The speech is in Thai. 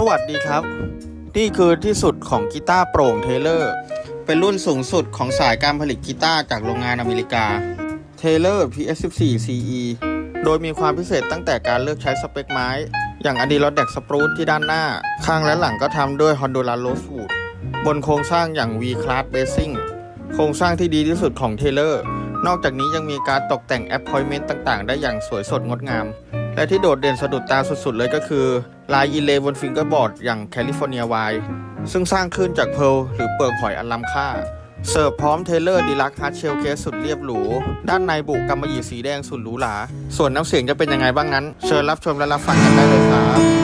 สวัสดีครับ นี่คือที่สุดของกีตาร์โปร่งเทเลอร์ เป็นรุ่นสูงสุดของสายการผลิตกีตาร์จากโรงงานอเมริกา Taylor PS14 CE โดยมีความพิเศษตั้งแต่การเลือกใช้สเปคไม้ อย่างอดี o อ d แดกสปรูตที่ด้านหน้า ข้างและหลังก็ทำด้วย Honduras Rosewood บนโครงสร้างอย่าง V-Class Basing โครงสร้างที่ดีที่สุดของ Taylor นอกจากนี้ยังมีการตกแต่ง Appointment ต่างๆ ได้อย่างสวยสดงดงาม และที่โดดเด่นสะดุดตาสุดๆเลยก็คือ ลายอีเลบนฟิงเกอร์บอร์ดอย่างแคลิฟอร์เนียไวท์ซึ่งสร้างขึ้นจากเพลหรือเปลือกหอยอันล้ำค่า เสิร์ฟพร้อมเทเลอร์ดีลักฮาร์ดเชลเคสสุดเรียบหรู ด้านในบุกำมะหยี่สีแดงสุดหรูหรา ส่วนน้ำเสียงจะเป็นยังไงบ้างนั้น เชิญรับชมและรับฟังกันได้เลยครับ